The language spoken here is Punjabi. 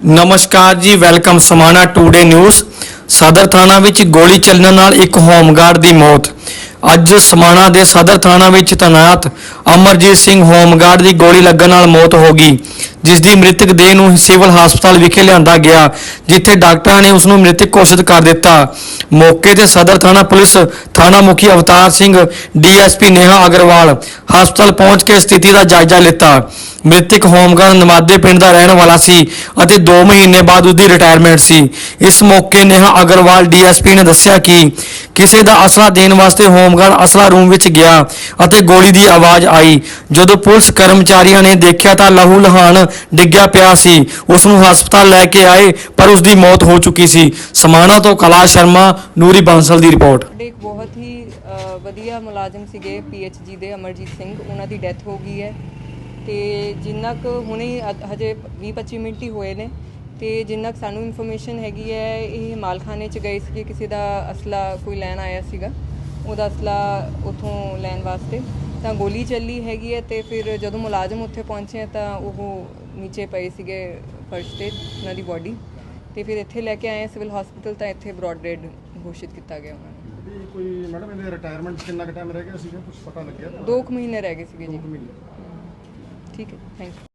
ਨਮਸਕਾਰ ਜੀ, ਵੈਲਕਮ ਸਮਾਣਾ ਟੂਡੇ ਨਿਊਜ਼ ਸਦਰ ਥਾਣਾ ਵਿੱਚ ਗੋਲੀ ਚੱਲਣ ਨਾਲ ਇੱਕ ਹੋਮਗਾਰਡ ਦੀ ਮੌਤ। ਅੱਜ ਸਮਾਣਾ ਦੇ ਸਦਰ ਥਾਣਾ ਵਿੱਚ ਤੈਨਾਤ ਅਮਰਜੀਤ ਸਿੰਘ ਹੋਮਗਾਰਡ ਦੀ ਗੋਲੀ ਲੱਗਣ ਨਾਲ ਮੌਤ ਹੋ ਗਈ, ਜਿਸ ਦੀ ਮ੍ਰਿਤਕ ਦੇਹ ਨੂੰ ਸਿਵਲ ਹਸਪਤਾਲ ਵਿਖੇ ਲਿਆਂਦਾ ਗਿਆ, ਜਿੱਥੇ ਡਾਕਟਰਾਂ ਨੇ ਉਸ ਨੂੰ ਮ੍ਰਿਤਕ ਘੋਸ਼ਿਤ ਕਰ ਦਿੱਤਾ। ਮੌਕੇ ਤੇ ਸਦਰ ਥਾਣਾ ਪੁਲਿਸ ਥਾਣਾ ਮੁਖੀ ਅਵਤਾਰ ਸਿੰਘ, ਡੀਐਸਪੀ ਨੇਹਾ ਅਗਰਵਾਲ ਹਸਪਤਾਲ ਪਹੁੰਚ ਕੇ ਸਥਿਤੀ ਦਾ ਜਾਇਜ਼ਾ ਲਿੱਤਾ। ਮ੍ਰਿਤਕ ਹੋਮਗਾਰਡ ਨਮਾਦੇ ਪਿੰਡ ਦਾ ਰਹਿਣ ਵਾਲਾ ਸੀ ਅਤੇ 2 ਮਹੀਨੇ ਬਾਅਦ ਉਸਦੀ ਰਿਟਾਇਰਮੈਂਟ ਸੀ। ਇਸ ਮੌਕੇ ਨੇਹਾ ਅਗਰਵਾਲ ਡੀਐਸਪੀ ਨੇ ਦੱਸਿਆ ਕਿ ਕਿਸੇ ਦਾ ਅਸਲਾ ਦੇਣ ਵਾਸਤੇ ਹੋਮਗਾਰਡ ਅਸਲਾ ਰੂਮ ਵਿੱਚ ਗਿਆ ਅਤੇ ਗੋਲੀ ਦੀ ਆਵਾਜ਼ ਆਈ। ਜਦੋਂ ਪੁਲਿਸ ਕਰਮਚਾਰੀਆਂ ਨੇ ਦੇਖਿਆ ਤਾਂ ਲਹੂ ਲਹਾਨ ਡਿੱਗਿਆ ਪਿਆ ਸੀ। ਉਸ ਨੂੰ ਹਸਪਤਾਲ ਲੈ ਕੇ ਆਏ, ਪਰ ਉਸ ਦੀ ਮੌਤ ਹੋ ਚੁੱਕੀ ਸੀ। ਸਮਾਣਾ ਤੋਂ ਕਲਾ ਸ਼ਰਮਾ, ਨੂਰੀ ਬਾਂਸਲ ਦੀ ਰਿਪੋਰਟ। ਇੱਕ ਬਹੁਤ ਹੀ ਵਧੀਆ ਮੁਲਾਜ਼ਮ ਸੀਗੇ, ਪੀਐਚਜੀ ਦੇ ਅਮਰਜੀਤ ਸਿੰਘ। ਉਹਨਾਂ ਦੀ ਡੈਥ ਹੋ ਗਈ ਹੈ। ਤੇ ਜਿੰਨਾ ਕੁ ਹੁਣੇ ਅ- ਹਜੇ 20-25 ਮਿੰਟ ਹੀ ਹੋਏ ਨੇ ਤੇ ਜਿੰਨਾ ਕੁ ਸਾਨੂੰ ਇਨਫੋਰਮੇਸ਼ਨ ਹੈਗੀ ਹੈ ਇਹ ਮਾਲਖਾਨੇ ਚ ਗਏ ਸੀਗੇ ਕਿਸੇ ਦਾ ਅਸਲਾ ਕੋਈ ਲੈਣ ਆਇਆ ਸੀਗਾ ਉਹਦਾ ਅਸਲਾ ਉਥੋਂ ਲੈਣ ਵਾਸਤੇ। ਤਾਂ ਗੋਲੀ ਚੱਲੀ ਹੈਗੀ ਹੈ ਤੇ ਫਿਰ ਜਦੋਂ ਮੁਲਾਜ਼ਮ ਉੱਥੇ ਪਹੁੰਚੇ ਤਾਂ ਉਹ ਨੀਚੇ ਪਏ ਸੀਗੇ ਫਰਸ਼ ਤੇ ਉਹਨਾਂ ਦੀ ਬਾਡੀ ਤੇ ਫਿਰ ਇੱਥੇ ਲੈ ਕੇ ਆਏ ਸਿਵਲ ਹਸਪੀਟਲ ਤਾਂ ਇੱਥੇ ਬ੍ਰੌਡ ਡੈਡ ਘੋਸ਼ਿਤ ਕੀਤਾ ਗਿਆ ਉਹਨਾਂ ਨੂੰ। ਵੀ ਕੋਈ ਮੈਡਮ ਇਹਦੇ ਰਿਟਾਇਰਮੈਂਟ ਕਿੰਨਾ ਕੁ ਟਾਈਮ ਰਹਿ ਗਿਆ ਸੀਗਾ? ਕੁਝ ਪਤਾ ਲੱਗਿਆ? ਤਾਂ ਦੋ ਕੁ ਮਹੀਨੇ ਰਹਿ ਗਏ ਸੀਗੇ ਜੀ। ਦੋ ਕੁ ਮਹੀਨੇ। ठीक है थैंक यू